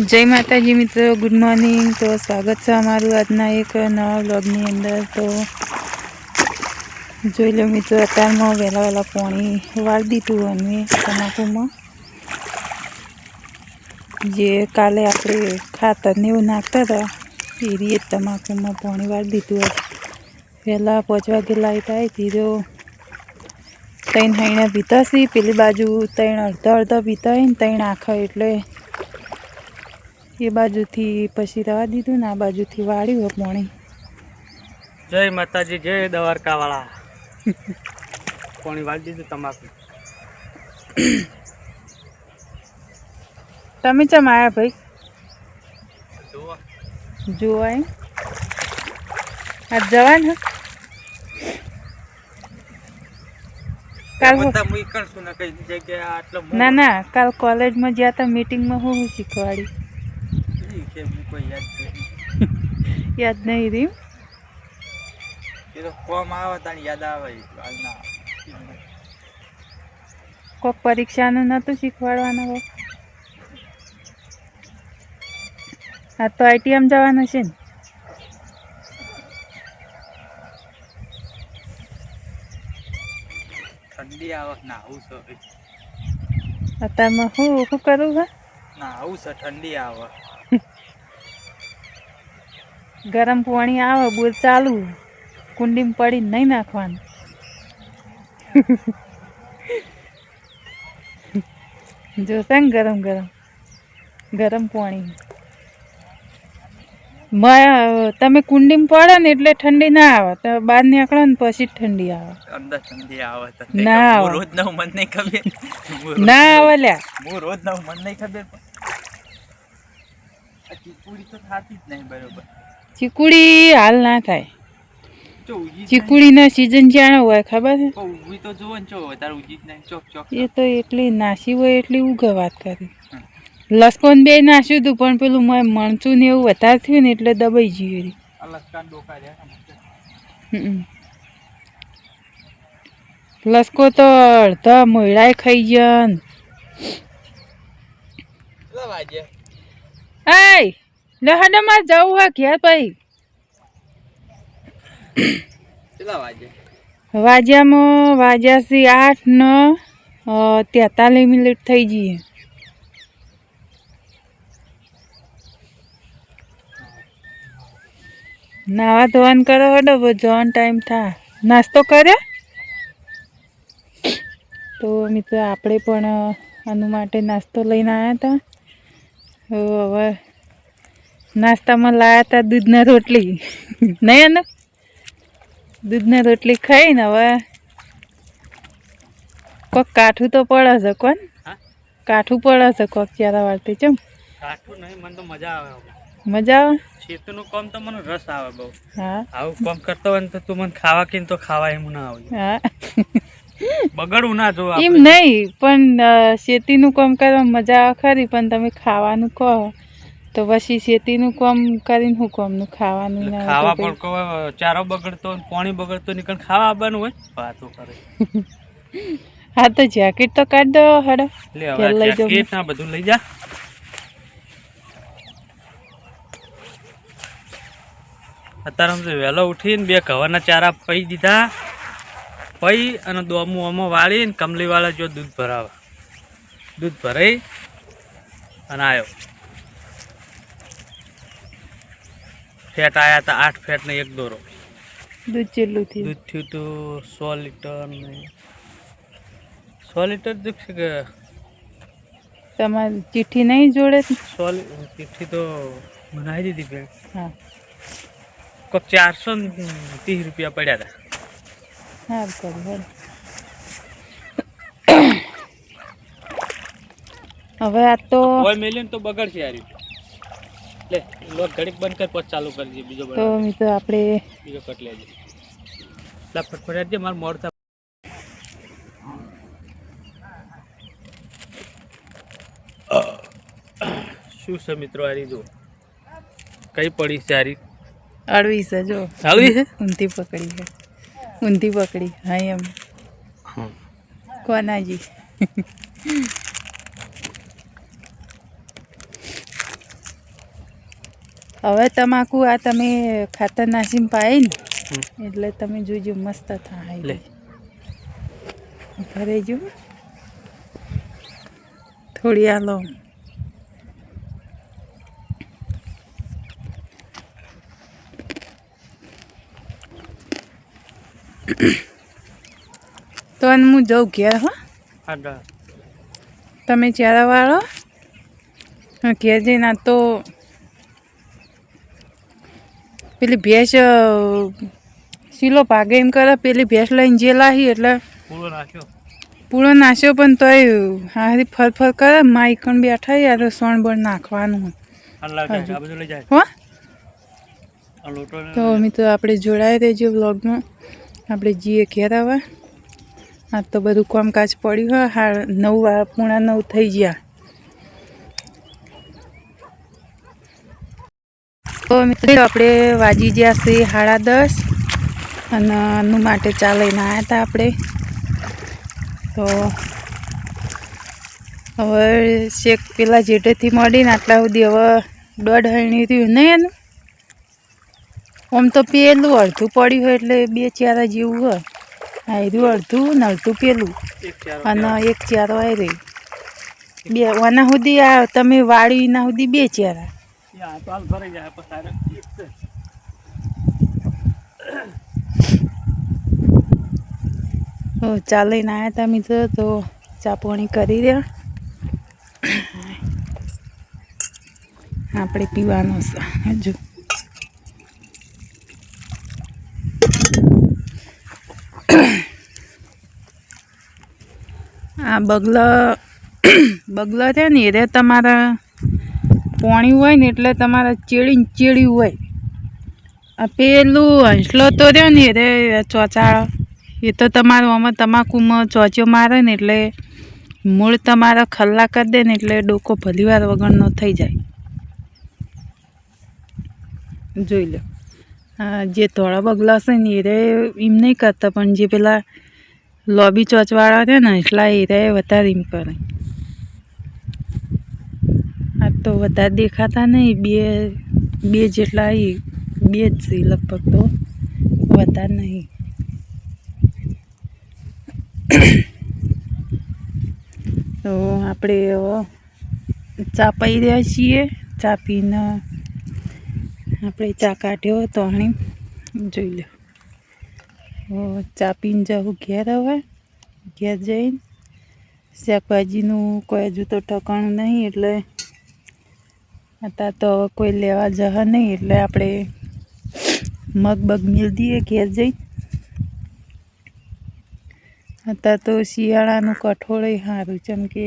જય માતાજી મિત્રો ગુડ મોર્નિંગ તો સ્વાગત છે અમારું આજના એક નવા બ્લોગની અંદર. તો જોઈ લો મિત્રો, અત્યારમાં વહેલા વહેલા પાણી વાળી દીધું અને તમાકુમાં. જે કાલે આપણે ખાતર ને એવું નાખતા હતા, એ રીતે તમાકુમાં પાણી વાળી દીધું વહેલા પાંચ વાગે લાઈટ આવી હતી, તો ત્રણ હૈણા પીતા છે પેલી બાજુ ત્રણ અડધા અડધા પીતા હોય ને ત્રણ આખા એટલે એ બાજુથી પછી રવા દીધું ને આ બાજુથી વાળ્યું પાણી. જય માતાજી જય દ્વારકા વાળા પાણી વાળી દીધું તમાકુ. તમે ચમ આવ્યા ભાઈ? જોવા આજ જવાનું ને ના ના કાલ કોલેજમાં જ્યાં હતા મીટિંગમાં હું શીખવાડી. હું કોઈ યાદ. યાદ નહીં રહી એ તો કોમ આવે તાણી યાદ આવે હાલ કોક પરીક્ષાનું નહોતું શીખવાડવાનું હોય હા તો આઈટીએમ જવાનું છે ને. ઠંડી આવે ના આવું છે અત્યારમાં હું શું કરું હા ના આવું છે ઠંડી આવે. ગરમ પાણી આવે બોર ચાલુ. કુંડીમાં પડી નહીં નાખવાનું. જોશે ને ગરમ ગરમ ગરમ પાણી. તમે તમે કુંડીમાં પડે ને એટલે ઠંડી ના આવે. તો બહાર નીકળો ને પછી ઠંડી આવે. અંદર ઠંડી આવે ના આવે. રોજ નવું મન નહીં ખબર. ના આવે લ્યા. હું રોજ નવું મન નહીં ખબર પૂરી તો થતી જ નહીં બરોબર. ચીકુડી હાલ ના થાય. ચીકુડીના સિઝન જાણે હોય ખબર છે? તો ને ચો વધારે ઉગી જ ચોક ચોક. એ તો એટલી નાસી હોય એટલી ઉગે વાત કરી. લસકોન બે નાસ્યું હતું પણ પેલું મેં મરચું ને એવું વધારે થયું ને એટલે દબાઈ ગયું. લસકો તો અડધા મોયડાએ ખાઈ ગયા ને. કેટલા વાગે એય લે હડે મારે જવું હોય ઘેર ભાઈ કેટલા વાજ્યા વાજ્યામાં વાજ્યાથી આઠ ન તેતાલીસ મિનિટ થઈ જઈએ. નાવા ધોવાનું કરો હડો જવાનો ટાઈમ થા. નાસ્તો કરે તો મિત્રો આપણે પણ આનું માટે નાસ્તો લઈને આવ્યા હતા. હવે નાસ્તામાં લાવ્યા હતા દૂધના રોટલી. નહીં એનું દૂધના રોટલી ખાઈને હવે કોક કાઠું તો પડે છે કોણ? કાઠું પડે છે કોક ચારા વાળતી ચમ? કાઠું નહીં મને તો મજા આવે મજા આવે? ખેતીનું કામ તો મને રસ આવે બહુ. હા. આવું કામ કરતો હોય તો તું મને ખાવા કીને તો ખાવા એમ ના આવે હા. બગડવું ના જો એમ નહીં પણ શેતી નું કામ કરવા મજા આવે ખરી પણ તમે ખાવાનું કહો. તો પછી શેતીનું કામ કરીને શું કામનું ખાવાનું ના ખાવા પણ ચારો બગડતો પાણી બગડતો નીકળ ખાવા આવવાનું હોય? વાતો કરે. હા તો જેકેટ તો કાઢ દો હડો. લઈ. જેકેટ ના બધું લઈ જા. અત્યારે તો વહેલો ઉઠીને બે ઘવાના ચારા પઈ દીધા. પઈ અને દોમું અમો વાળીને કમલીવાળા જો દૂધ ભરાવા. દૂધ ભરાઈ અને આવ્યો ફેટ આયા હતા આઠ ફેટ ને એક દોરો. દૂધ જેટલું થયું. દૂધ થયું તો સો લીટર ને સો લીટર દૂધ છે કે તમારી ચિઠ્ઠી નહીં જોડે? સો ચિઠ્ઠી તો બનાવી દીધી પેલી હા. કોક ચારસો ત્રીસ રૂપિયા પડ્યા હતા હા બરાબર હવે આ તો મેલ્યું તો બગડશે યાર. લે લોક ઘડીક બંધ કર પછી ચાલુ કરી દે બીજો તો મિત્રો આપણે બીજો કટ લેજે. લા ફટફટ દે માર મોડ થા શું છે મિત્રો આ રીત કઈ પડી છે આ રીત? અડવી છે જો. અડવી છે ઊંધી પકડી છે. ઊંધી પકડી હા એમ. કોનાજી. હવે તમાકુ આ તમે ખાતર નાસીને પાય ને એટલે તમે જોજો મસ્ત થાય લે. ઘરે જો થોડી આલો તો હું જઉં ઘેર હો? તમે ચારા વાળો ઘેર જઈને તો પેલી ભેંસ સીલો ભાગે એમ કરે પેલી ભેંસ લઈને જે લાહી એટલે પૂળો નાશ્યો પણ તોય હારી ફર ફર કરે માઈકણ બેઠા યાર સોણ બળ નાખવાનું હો? તો મિત્રો આપણે જોડાઈ રહેજો બ્લોગમાં આપણે જઈએ ઘેર આવે આ તો બધું કામકાજ પડ્યું હોય હા નવ પૂણા નવ થઈ ગયા. તો મિત્રો આપણે વાજી ગયા છે સાડા દસ અને એનું માટે ચા લઈને આવ્યા હતા આપણે. તો હવે શેક પેલા જેઠેથી મળીને આટલા સુધી હવે દોઢ હણી રહ્યું નહીં એનું? આમ તો પેલું અડધું પડ્યું હોય એટલે બે ચારા જેવું હોય. આયરું અડધું ને અડધું પેલું. અને એક ચારો આવી રહી બે આના સુધી આ તમે વાળી એના સુધી બે ચારા. આ તો હાલ ભરાઈ આવ્યા હતા મિત્રો, તો ચાપોણી કરી રહ્યા. આપણે પીવાનો હજુ. આ બગલા બગલા છે ને, એ તમારા પોણી હોય ને એટલે તમારે ચેડી ચેડ્યું હોય. આ પેલું હંસલો તો રહ્યો ને રે ચોચાળો. એ તો તમારું આમાં તમાકુમાં ચોચો મારે ને એટલે મૂળ તમારા ખલ્લા કરી દે ને એટલે ડોકો ભલીવાર વગરનો થઈ જાય. જોઈ લો. જે ધોળા બગલા છે ને એ રે, એમ નહીં કરતા, પણ જે પેલા લોબી ચોચવાળા છે ને એટલા એ રે વધારે એમ કરે. તો વધારે દેખાતા નહીં. બે બે જેટલા આવી બે જ છે લગભગ તો. વધારે નહીં. તો આપણે ચા પી રહ્યા છીએ. ચા પીને આપણે ચા કાઢ્યો તો આણી જોઈ લો. ચા પીને જવું ઘેર હવે. ઘેર જઈને શાકભાજીનું કોઈ હજુ તો ઠકાણું નહીં એટલે અત્યારે તો હવે કોઈ લેવા જહ નહીં, એટલે આપણે મગ બગ મિલ દઈએ ઘેર જઈ. અત્યારે તો શિયાળાનું કઠોળ સારું, જેમ કે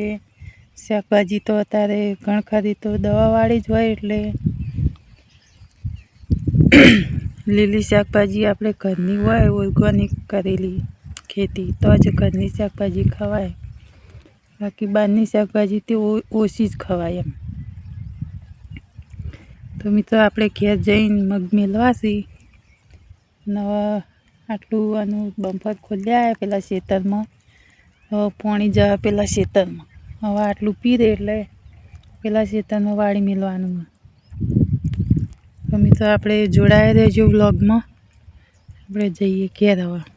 શાકભાજી તો અત્યારે ઘણખરી તો દવાવાળી જ હોય, એટલે લીલી શાકભાજી આપણે ઘરની હોય, ઓર્ગોનિક કરેલી ખેતી, તો જ ઘરની શાકભાજી ખવાય. બાકી બહારની શાકભાજી તે ઓછી જ ખવાય એમ. તો મિત્રો, આપણે ઘેર જઈને મગ મેળવાશી. નવા આટલું આનું બમ્ફર ખોલ્યા પેલા શેતરમાં. હવે પોણી જવા પેલા શેતરમાં. હવે આટલું પીરે એટલે પેલા શેતરમાં વાળી મેળવાનું. તો મિત્રો, આપણે જોડાયા રહેજો વ્લોગમાં. આપણે જઈએ ઘેર હવે.